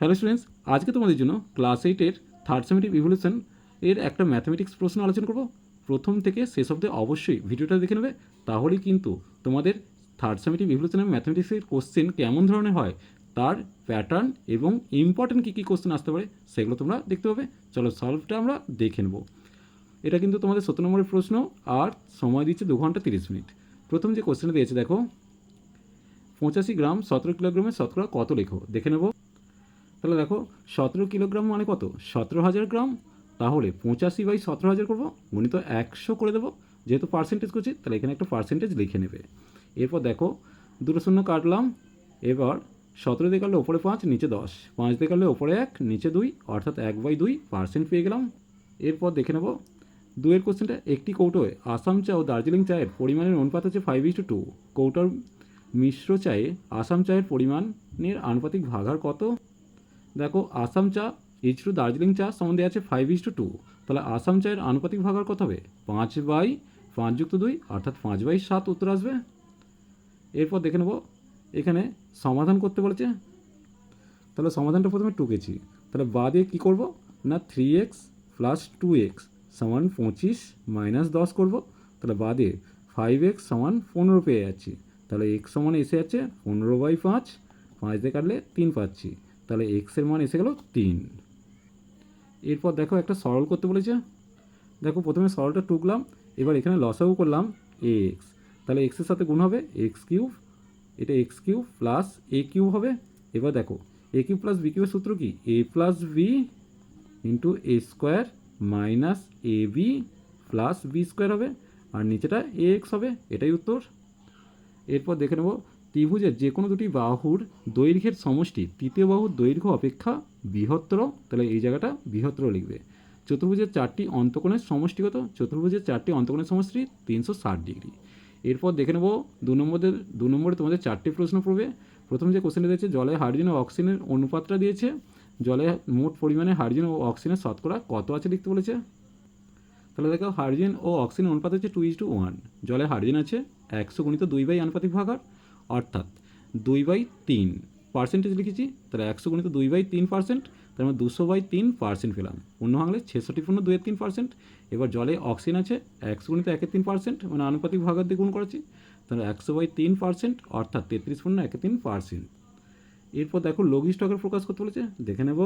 Hello students আজকে তোমাদের জন্য ক্লাস এইটের থার্ড সেমিটিভ ইভলিউশন এর একটা ম্যাথামেটিক্স প্রশ্ন আলোচনা করব। প্রথম থেকে শেষ অব্দি অবশ্যই ভিডিওটা দেখে নেবে। তাহলেই কিন্তু তোমাদের থার্ড সেমিটিভ ইভলিউশনের ম্যাথামেটিক্সের কোশ্চেন কেমন ধরনের হয়, তার প্যাটার্ন এবং ইম্পর্টেন্ট কী কী কোশ্চেন আসতে পারে, সেগুলো তোমরা দেখতে পাবে। চলো সলভটা আমরা দেখে নেব। এটা কিন্তু তোমাদের সত্তর নম্বরের প্রশ্ন, আর সময় দিচ্ছে দু ঘণ্টা তিরিশ মিনিট। প্রথম যে কোশ্চেনটা দিয়েছে, দেখো, পঁচাশি গ্রাম সতেরো কিলোগ্রামের শতকরা কত লেখো? দেখে নেব। তাহলে দেখো, সতেরো কিলোগ্রাম মানে কত? সতেরো হাজার গ্রাম? তাহলে পঁচাশি বাই সতেরো হাজার করব, গণিত একশো করে দেবো। যেহেতু পার্সেন্টেজ করছি, তাহলে এখানে একটা পার্সেন্টেজ লিখে নেবে। এরপর দেখো, দুটো শূন্য কাটলাম। এবার সতেরো দিয়ে কাটলে ওপরে পাঁচ, নিচে দশ। পাঁচ দিয়ে কাটলে ওপরে এক, নিচে দুই, অর্থাৎ এক বাই দুই পার্সেন্ট পেয়ে গেলাম। এরপর দেখে নেব দুয়ের কোশ্চেনটা একটি কৌটোয়। আসাম চা ও দার্জিলিং চায়ের পরিমাণের অনুপাত হচ্ছে ফাইভ ইস টু টু কৌটোর মিশ্র চায়ে আসাম চায়ের পরিমাণের আনুপাতিক ভাগার কত? দেখো, আসাম চা এইচ টু দার্জিলিং চা, সম্বন্ধে আছে ফাইভ ইস টু টু তাহলে আসাম চায়ের আনুপাতিক ভাগ আর কত হবে? পাঁচ বাই পাঁচ যুক্ত দুই, অর্থাৎ পাঁচ বাই সাত উত্তর আসবে। এরপর দেখে নেব, এখানে সমাধান করতে বলেছে। তাহলে সমাধানটা প্রথমে টুকেছি তাহলে বা দিয়ে কী করব? না three x plus two x সমান পঁচিশ মাইনাস দশ করব। তাহলে বা দিয়ে ফাইভ এক্স সমান পনেরো পেয়ে যাচ্ছি। তাহলে এক্স সমান এসে যাচ্ছে পনেরো বাই পাঁচ। পাঁচ দিয়ে কাটলে তিন পাচ্ছি। তাহলে এক্সের মান এসে গেল তিন। এরপর দেখো একটা সরল করতে বলেছে। দেখো প্রথমে সরলটা টুকলাম, এবার এখানে লসাগু করলাম এক্স তাহলে এক্সের সাথে গুণ হবে এক্স কিউব, এটা x cube plus a cube হবে। এবার দেখো এ কিউব প্লাস বি কিউবের সূত্র কি? A plus b into a square minus a b plus b square হবে, আর নিচেটা এ এক্স হবে, এটাই উত্তর। এরপর দেখে নেব ত্রিভুজের যে কোনো দুটি বাহুর দৈর্ঘ্যের সমষ্টি, তৃতীয় বাহুর দৈর্ঘ্য অপেক্ষা বৃহত্তর, তাহলে এই জায়গাটা বৃহত্তর লিখবে। চতুর্ভুজের চারটি অন্তকোণের সমষ্টিগত চতুর্ভুজের চারটি অন্তকোণের সমষ্টি তিনশো ষাট ডিগ্রি। এরপর দেখে নেব দু নম্বরের দু নম্বরে তোমাদের চারটি প্রশ্ন পড়বে। প্রথম যে কোশ্চেনটা দিয়েছে, জলে হাইড্রোজেন ও অক্সিজেনের অনুপাতটা দিয়েছে। জলে মোট পরিমাণে হাইড্রোজেন ও অক্সিজেনের শতকরা কত আছে লিখতে বলেছে? তাহলে দেখো, হাইড্রোজেন ও অক্সিজেন অনুপাত হচ্ছে টু ইজ টু ওয়ান জলে হাইড্রোজেন আছে একশো গুণিত দুই বাই আনুপাতিক ভাগার। অর্থাৎ দুই বাই তিন পার্সেন্টেজ লিখেছি, তাহলে একশো গুণিত দুই বাই তিন পার্সেন্ট তার মানে দুশো বাই তিন পার্সেন্ট পেলাম। অন্য বাংলে ছেষট্টি পূর্ণ দুয়ের তিন পার্সেন্ট এবার জলে অক্সিজেন আছে, একশো গুণিত একের তিন পার্সেন্ট মানে আনুপাতিক ভাগার দিয়ে গুণ করেছি, তাহলে একশো বাই তিন পার্সেন্ট অর্থাৎ তেত্রিশ পূর্ণ একের তিন পার্সেন্ট এরপর দেখো লঘু স্টকের প্রকাশ করতে বলেছে, দেখে নেব।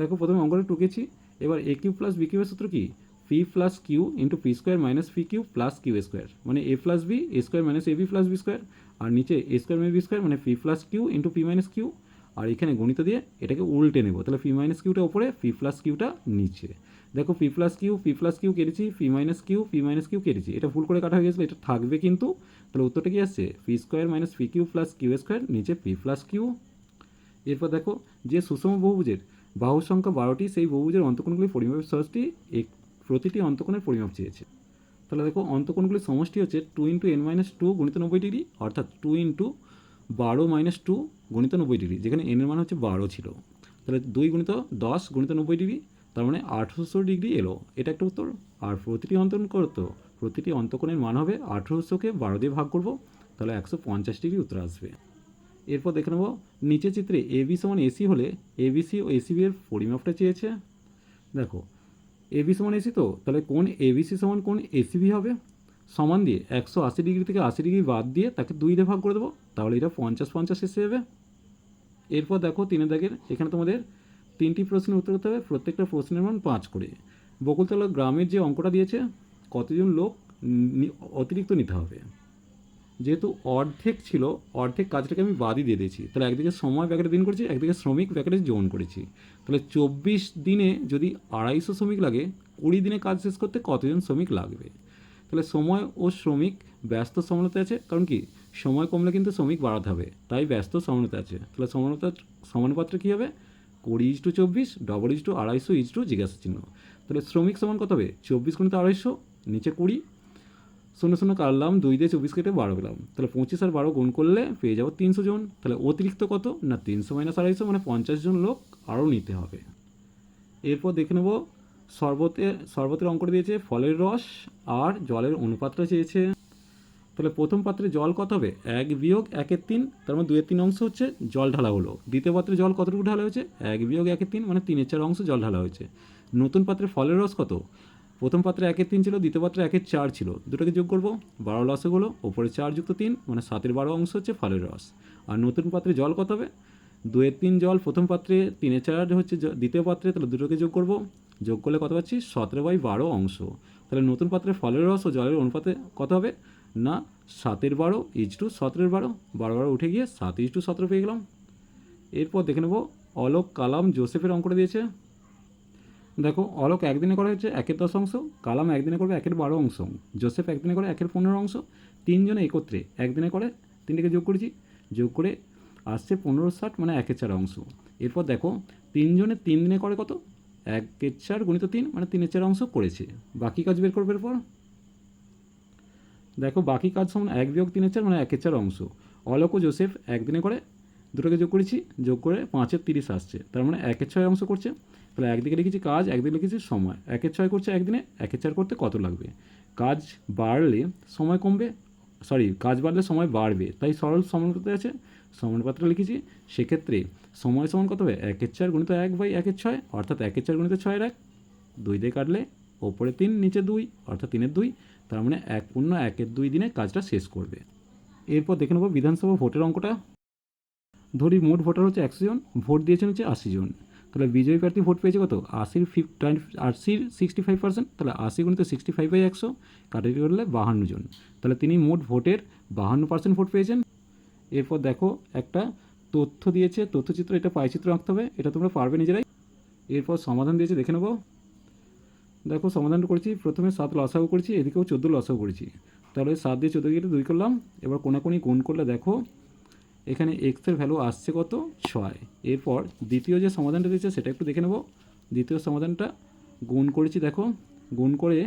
দেখো প্রথমে অঙ্কটা টুকেছি, এবার এ কিউ প্লাস বি কিউবের সূত্র কি? P plus q into p square minus p q plus q square মানে a plus b a square minus a b plus b square আর নিচে a square minus b square মানে p plus q into p minus q আর এখানে গণিত দিয়ে এটাকে উল্টে নেব। তাহলে পি মাইনাস কিউটা উপরে পি প্লাস কিউটা নিচে। দেখো p plus q p plus q কেটেছি p minus q p minus q কেটেছি। এটা ভুল করে কাটা হয়ে গেছিল, এটা থাকবে কিন্তু। তাহলে উত্তরটা কি আসছে? P square minus p q plus q square নিচে পি প্লাস কিউ এরপর দেখো যে সুষম বহুভুজের বাহু সংখ্যা বারোটি, সেই বহুভুজের অন্তকোণগুলির পরিমাপের সহজটি এক, প্রতিটি অন্তকোণের পরিমাপ চেয়েছে। তাহলে দেখো অন্তকোণগুলির সমষ্টি হচ্ছে two into n minus two গণিত নব্বই ডিগ্রি অর্থাৎ টু ইন্টু বারো মাইনাস টু গণিত নব্বই ডিগ্রি যেখানে এনের মান হচ্ছে বারো ছিল। তাহলে দুই গণিত দশ গণিত নব্বই ডিগ্রি তার মানে আঠেরোশো ডিগ্রি এলো। এটা একটা উত্তর। আর প্রতিটি অন্তকোণ করতো, প্রতিটি অন্তকোণের মান হবে আঠেরোশোকে বারো দিয়ে ভাগ করব, তাহলে একশো পঞ্চাশ ডিগ্রি উত্তর আসবে। এরপর দেখে নেব নিচে চিত্রে এবি সমান এসি হলে এবিসি ও এসিবি এর পরিমাপটা চেয়েছে। দেখো এবি সমান এসি তো? তাহলে কোন এবিসি সমান কোন এসিবি হবে? সমান দিয়ে একশো আশি ডিগ্রি থেকে আশি ডিগ্রি বাদ দিয়ে তাকে দুই দিয়ে ভাগ করে দেবো। তাহলে এটা পঞ্চাশ পঞ্চাশ এসে যাবে। এরপর দেখো তিনের দাগের, এখানে তোমাদের তিনটি প্রশ্নের উত্তর করতে হবে। প্রত্যেকটা প্রশ্নের মান পাঁচ করে। বকুলতলা গ্রামের যে অঙ্কটা দিয়েছে, কতজন লোক অতিরিক্ত নিতে হবে? যেহেতু অর্ধেক ছিল, অর্ধেক কাজটাকে আমি বাদই দিয়ে দিয়েছি। তাহলে একদিকে সময় ব্যাকেটে দিন করেছি, একদিকে শ্রমিক ব্যাকেটে জোন করেছি। তাহলে চব্বিশ দিনে যদি আড়াইশো শ্রমিক লাগে, কুড়ি দিনে কাজ শেষ করতে কতজন শ্রমিক লাগবে? তাহলে সময় ও শ্রমিক ব্যস্ত সমানতা আছে, কারণ কি? সময় কমলে কিন্তু শ্রমিক বাড়াতে হবে, তাই ব্যস্ত সমানতা আছে। তাহলে সমানতা সমানুপাত্রে কী হবে? কুড়ি ইজ টু চব্বিশ ডবল ইজ টু আড়াইশো ইজ টু জিজ্ঞাসা চিহ্ন তাহলে শ্রমিক সমান কত হবে? চব্বিশ গুণিত আড়াইশো, নিচে কুড়ি শূন্য শূন্য কাটলাম দুই দিয়ে চব্বিশ কেটে বারো পেলাম। তাহলে পঁচিশ আর বারো গুণ করলে পেয়ে যাব তিনশো জন। তাহলে অতিরিক্ত কত? না, তিনশো মাইনাস আড়াইশো মানে পঞ্চাশ জন লোক আরও নিতে হবে। এরপর দেখে নেব শরবতের শরবতের অঙ্কটা দিয়েছে, ফলের রস আর জলের অনুপাতটা চেয়েছে। তাহলে প্রথম পাত্রে জল কত হবে? এক বিয়োগ একের তিন, তার মানে দুয়ের তিন অংশ হচ্ছে জল ঢালা হলো। দ্বিতীয় পাত্রে জল কতটুকু ঢালা হয়েছে? এক বিয়োগ একের তিন মানে তিনের চার অংশ জল ঢালা হয়েছে। নতুন পাত্রে ফলের রস কত? প্রথম পাত্রে একের তিন ছিল, দ্বিতীয় পাত্রে একের চার ছিল। দুটোকে যোগ করব, বারো লসে হলো, ওপরে চার যুক্ত তিন মানে সাতের বারো অংশ হচ্ছে ফলের রস। আর নতুন পাত্রে জল কত হবে? দুয়ের তিন জল, প্রথম পাত্রে তিনের চার হচ্ছে দ্বিতীয় পাত্রে, তাহলে দুটোকে যোগ করব। যোগ করলে কত পাচ্ছি? সতেরো বাই বারো অংশ। তাহলে নতুন পাত্রে ফলের রস ও জলের অনুপাতে কত হবে? না, সাতের বারো ইজ টু সতেরোর বারো। বারো বারো উঠে গিয়ে সাত ইজ টু সতেরো পেয়ে গেলাম। এরপর দেখে নেব, অলোক কালাম জোসেফের অঙ্কটা দিয়েছে। দেখো, অলোক একদিনে করে হচ্ছে একের দশ অংশ, কালাম একদিনে করবে একের বারো অংশ, জোসেফ একদিনে করে একের পনেরো অংশ, তিনজনে একত্রে একদিনে করে তিনটাকে যোগ করেছি, যোগ করে আসছে পনেরো ষাট মানে একের চার অংশ। এরপর দেখো, তিনজনে তিন দিনে করে কত? একের চার গুণিত তিন মানে তিনের চার অংশ করেছে। বাকি কাজ বের করবে এরপর? দেখো, বাকি কাজ সমান এক বিয়োগ তিনের চার মানে একের চার অংশ। অলোক ও জোসেফ একদিনে করে দুটোকে যোগ করেছি, যোগ করে পাঁচের তিরিশ আসছে। তার মানে একের ছয় অংশ করছে। তাহলে একদিকে লিখেছি কাজ, একদিকে লিখেছি সময়। একের ছয় করছে একদিনে, একের চার করতে কত লাগবে? কাজ বাড়লে সময় কমবে সরি কাজ বাড়লে সময় বাড়বে। তাই সরল সমানুপাতে আছে? সমানুপাত্র লিখেছি। সেক্ষেত্রে সময় সমান কত হবে? একের চার গুণিত এক বাই একের ছয়, অর্থাৎ একের চার গুণিত ছয়ের এক। দুই দিয়ে কাটলে ওপরে তিন, নিচে দুই, অর্থাৎ তিনের দুই। তার মানে এক পূর্ণ একের দুই দিনে কাজটা শেষ করবে। এরপর দেখে নেব বিধানসভা ভোটের অঙ্কটা। ধরি মোট ভোটার হচ্ছে একশো জন, ভোট দিয়েছেন হচ্ছে আশি জন। তাহলে বিজয়ী প্রার্থী ভোট পেয়েছে কত? আশির ফিফ আশির সিক্সটি ফাইভ পার্সেন্ট, তাহলে আশি গুণিত সিক্সটি ফাইভ বাই একশো কাটারি করলে বাহান্ন জন। তাহলে তিনি মোট ভোটের বাহান্ন পার্সেন্ট ভোট পেয়েছেন। এরপর দেখো একটা তথ্য দিয়েছে, তথ্যচিত্র এটা পায়চিত্র আঁকতে হবে, এটা তোমরা পারবে নিজেরাই। এরপর সমাধান দিয়েছে, দেখে নেব। দেখো সমাধানটা করেছি, প্রথমে সাত লসাগু করেছি, এদিকেও চোদ্দ লসাগু করেছি। তাহলে সাত দিয়ে চোদ্দ কেটে দুই করলাম, এবার কোনাকুনি গুণ করলে দেখো এখানে এক্সের ভ্যালু আসছে কত? ছয়। এরপর দ্বিতীয় যে সমাধানটা দিয়েছে, সেটা একটু দেখে নেব। দ্বিতীয় সমাধানটা গুণ করেছি, দেখো, গুণ করে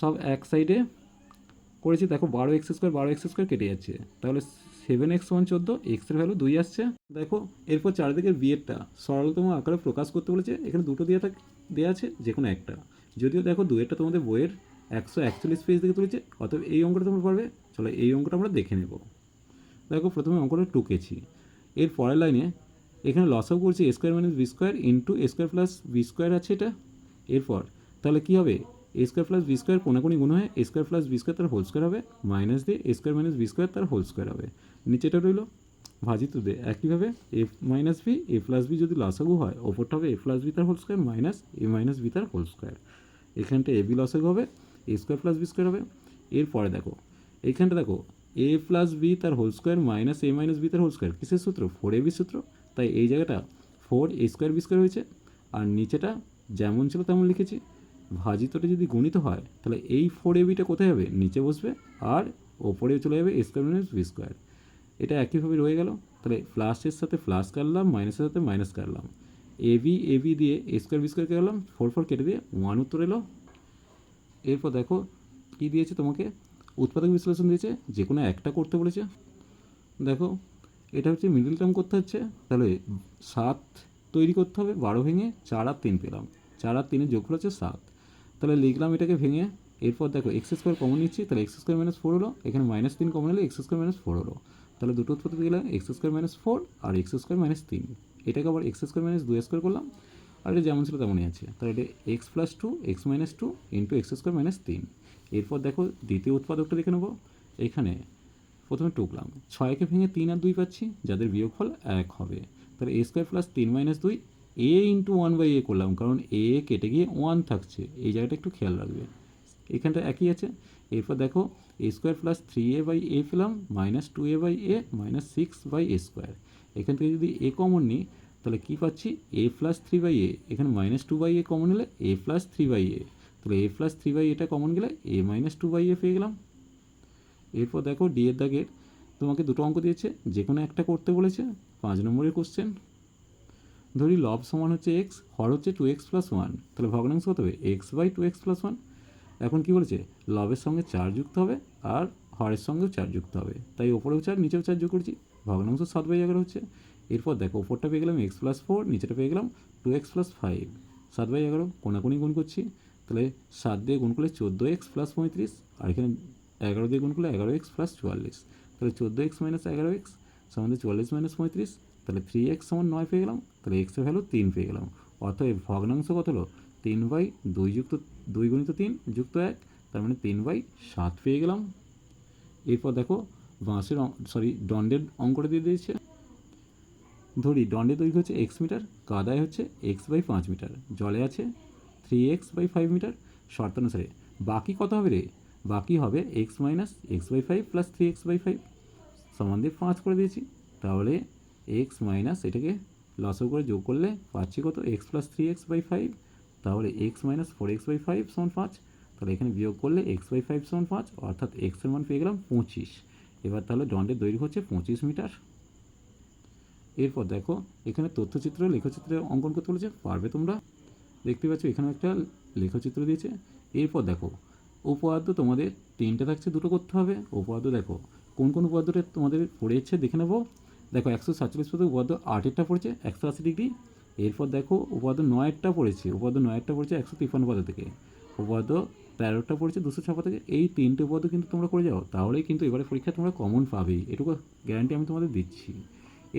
সব এক সাইডে করেছি, দেখো, বারো এক্স স্কোয়ার বারো এক্স স্কোয়ার কেটে যাচ্ছে। তাহলে সেভেন এক্স ওয়ান চোদ্দ এক্সের ভ্যালু দুই আসছে। দেখো, এরপর চারিদিকের বিয়েরটা সরলতম আকারে প্রকাশ করতে বলেছে। এখানে দুটো দেওয়া থাক দেওয়া আছে যে কোনো একটা। যদিও দেখো দুয়েরটা তোমাদের বইয়ের একশো একচল্লিশ পেজ থেকে তুলেছে, অতএব এই অঙ্কটা তোমরা পারবে। চলো এই অঙ্কটা আমরা দেখে নেব। দেখো প্রথমে অঙ্কটা টুকেছি। এর পরের লাইনে এখানে লসও করছি square minus b square into square plus b square আছে এটা। এরপর তাহলে কী হবে? A square plus b square কোনাকুনি গুণ হয় a square plus b square তার হোল স্কোয়ার হবে মাইনাস দিয়ে a square minus b square তার হোল স্কোয়ার হবে। নিচেটা রইল ভাজিত দে, একইভাবে a minus b a plus b যদি লসাগু হয়, ওপরটা হবে এ প্লাস বি তার whole square minus a minus b তার হোল স্কোয়ার এখানটা এ বি লসাগু হবে a square plus b square হবে। এরপরে দেখো এইখানটা দেখো এ প্লাস বি তার whole square minus a minus b তার হোল স্কোয়ার কিসের সূত্র? ফোর এ বি সূত্র। তাই এই জায়গাটা four a square b square হয়েছে। আর নিচেটা যেমন ছিল তেমন লিখেছি। ভাজিতটা যদি গুণিত হয়, তাহলে এই ফোর এ বিটা কোথায় হবে? নিচে বসবে। আর ওপরে চলে যাবে a square minus b square এটা একইভাবে রয়ে গেল। তাহলে প্লাসের সাথে প্লাস কাটলাম মাইনাসের সাথে মাইনাস কাটলাম। এ বি এ বি দিয়ে এ স্কোয়ার বি স্কোয়ার কাটলাম ফোর ফোর কেটে দিয়ে ওয়ান উত্তর এলো। এরপর দেখো কী দিয়েছে তোমাকে? উৎপাদক বিশ্লেষণ দিয়েছে, যে কোনো একটা করতে বলেছে। দেখো, এটা হচ্ছে মিডিল টার্ম করতে হচ্ছে, তাহলে সাত তৈরি করতে হবে, বারো ভেঙে চার আর তিন পেলাম। চার আর তিনের যোগফল হচ্ছে সাত। তাহলে লিখলাম এটাকে ভেঙে, এরপর দেখো এক্স স্কোয়ার কমন নিচ্ছি, তাহলে এক্স স্কোয়ার মাইনাস ফোর হলো, এখানে মাইনাস তিন কমন হলে এক্স স্কোয়ার মাইনাস ফোর হলো। তাহলে দুটো উৎপত্তি গেলে এক্স স্কোয়ার মাইনাস ফোর আর এক্স স্কোয়ার মাইনাস তিন। এটাকে আবার এক্স স্কোয়ার মাইনাস দুই স্কোয়ার করলাম, আর এটা যেমন ছিল তেমনই আছে। তাহলে এটা X plus two X minus two into X square minus তিন। এরপর দেখো দ্বিতীয় উৎপাদকটা দেখে নেব। এখানে প্রথমে টুকলাম ছয়কে ভেঙে তিন আর দুই পাচ্ছি, যাদের বিয়োগফল এক হবে। তাহলে এ স্কোয়ার প্লাস তিন মাইনাস দুই A into one by A করলাম, কারণ এ কেটে গিয়ে ওয়ান থাকছে। এই জায়গাটা একটু খেয়াল রাখবে। এখানটা একই আছে। এরপর দেখো A square plus three A by A পেলাম minus two A by A minus six by A square এখান থেকে যদি এ কমন নিই, তাহলে কী পাচ্ছি? A plus three by A এখানে minus two by A common হলে A plus three by A তাহলে এ প্লাস থ্রি বাই এটা কমন গেলে A minus two by A পেয়ে গেলাম। এরপর দেখো ডি এর দাগের তোমাকে দুটো অঙ্ক দিয়েছে যে কোনো একটা করতে বলেছে, পাঁচ নম্বরের কোশ্চেন ধরি লব সমান হচ্ছে এক্স হর হচ্ছে টু এক্স প্লাস ওয়ান তাহলে ভগ্নাংশ কত হবে? X by two X plus one এখন কী বলেছে? লবের সঙ্গে চার যুক্ত হবে আর হরের সঙ্গেও চার যুক্ত হবে। তাই ওপরেও চার, নিচেও চার যোগ করছি। ভগ্নাংশ সাত বাই এগারো হচ্ছে। এরপর দেখো, ওপরটা পেয়ে গেলাম এক্স প্লাস ফোর নিচেটা পেয়ে গেলাম টু এক্স প্লাস ফাইভ সাত বাই এগারো, কোনাকুনি গুণ করছি। তাহলে সাত দিয়ে গুণ করলে চোদ্দ এক্স প্লাস পঁয়ত্রিশ, আর এখানে এগারো দিয়ে গুণ করলে এগারো এক্স প্লাস চুয়াল্লিশ। তাহলে চোদ্দ এক্স মাইনাস এগারো এক্স সমান চুয়াল্লিশ মাইনাস পঁয়ত্রিশ, তাহলে থ্রি এক্স সমান নয় পেয়ে গেলাম, তাহলে এক্সের ভ্যালু তিন পেয়ে গেলাম। এর ভগ্নাংশ কত হলো? তিন বাই দুই যুক্ত, দুই গুণিত তিন যুক্ত এক, তার মানে তিন বাই সাত পেয়ে গেলাম। এরপর দেখো বাঁশের সরি দণ্ডের অঙ্কটা দিয়ে দিয়েছে। ধরি, দণ্ডের দৈর্ঘ্য হচ্ছে এক্স মিটার কাদায় হচ্ছে এক্স বাই পাঁচ মিটার জলে আছে three X by five metre শর্তানুসারে বাকি কত হবে রে? বাকি হবে X minus X by five plus three X by five সমান দিয়ে পাঁচ করে দিয়েছি। তাহলে এক্স মাইনাস এটাকে লসও করে যোগ করলে পাচ্ছি কত? X plus three X by five তাহলে X minus four X by five সমান পাঁচ। তাহলে এখানে বিয়োগ করলে এক্স বাই ফাইভ সমান পাঁচ, অর্থাৎ এক্সের মান পেয়ে গেলাম পঁচিশ। এবার তাহলে দণ্ডের দৈর্ঘ্য হচ্ছে পঁচিশ মিটার। এরপর দেখো, এখানে তথ্যচিত্র লেখচিত্রের অঙ্কন করতে বলেছে, পারবে তোমরা? দেখতে পাচ্ছ এখানে একটা লেখচিত্র দিয়েছে। এরপর দেখো, উপপাদ্য তোমাদের তিনটে থাকছে, দুটো করতে হবে। উপপাদ্য দেখো, কোন কোন উপপাদ্যটা তোমাদের পড়েছে দেখে নেব। দেখো, একশো সাতচল্লিশ পদে উপপাদ্য আটেরটা পড়েছে, একশো আশি ডিগ্রি। এরপর দেখো, উপপাদ্য নয়েরটা পড়েছে, উপপাদ্য নয়েরটা পড়েছে একশো তিপ্পান্ন পদ থেকে। উপপাদ্য তেরোটা পড়েছে দুশো ছাপা থেকে। এই তিনটে উপপাদ্য কিন্তু তোমরা করে যাও, তাহলেই কিন্তু এবারে পরীক্ষা তোমরা কমন পাবেই। এটুকু গ্যারান্টি আমি তোমাদের দিচ্ছি।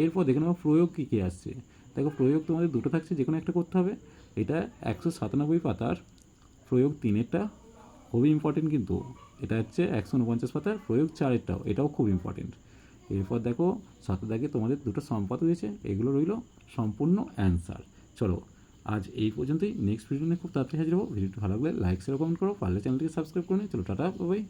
এরপর দেখে নেব প্রয়োগ কী কী আসছে। দেখো প্রয়োগ তোমাদের দুটো থাকছে যে কোনো একটা করতে হবে। এটা একশো সাতানব্বই পাতার প্রয়োগ তিনেরটা খুবই ইম্পর্টেন্ট কিন্তু। এটা হচ্ছে একশো উনপঞ্চাশ পাতার প্রয়োগ চারেরটাও, এটাও খুব ইম্পর্টেন্ট এরপর দেখো সাথে দেখে তোমাদের দুটো সম্পাদ দিয়েছে, এগুলো রইল সম্পূর্ণ অ্যান্সার চলো, আজ এই পর্যন্তই। নেক্সট ভিডিও নিয়ে খুব তাড়াতাড়ি হাজির হব। ভিডিওটি ভালো লাগলে লাইক শেয়ার কমেন্ট করো। পারলে চ্যানেলটিকে সাবস্ক্রাইব করে নিই চলো, টাটা বাই